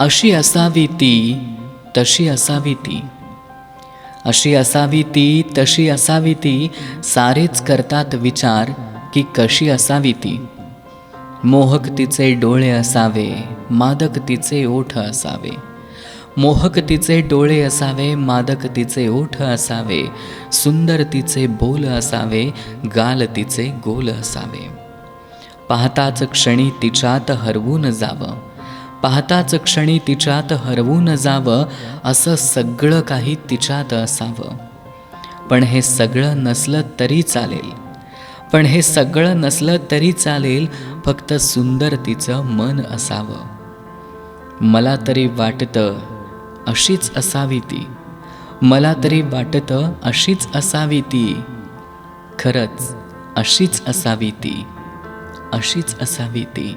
अशी असावी ती तशी असावी ती. अशी असावी ती तशी असावी ती सारेच करतात विचार की कशी असावी ती. मोहक तिचे डोळे असावे मादक तिचे ओठ असावे. मोहक तिचे डोळे असावे मादक तिचे ओठ असावे. सुंदर तिचे बोल असावे गाल तिचे गोल असावे. पाहताच क्षणी तिच्यात हरवून जावं. पाहताच क्षणी तिच्यात हरवून जावं असं सगळं काही तिच्यात असावं. पण हे सगळं नसलं तरी चालेल. पण हे सगळं नसलं तरी चालेल फक्त सुंदर तिचं मन असावं. मला तरी वाटतं अशीच असावी ती. मला तरी वाटतं अशीच असावी ती. खरंच अशीच असावी ती. अशीच असावी ती.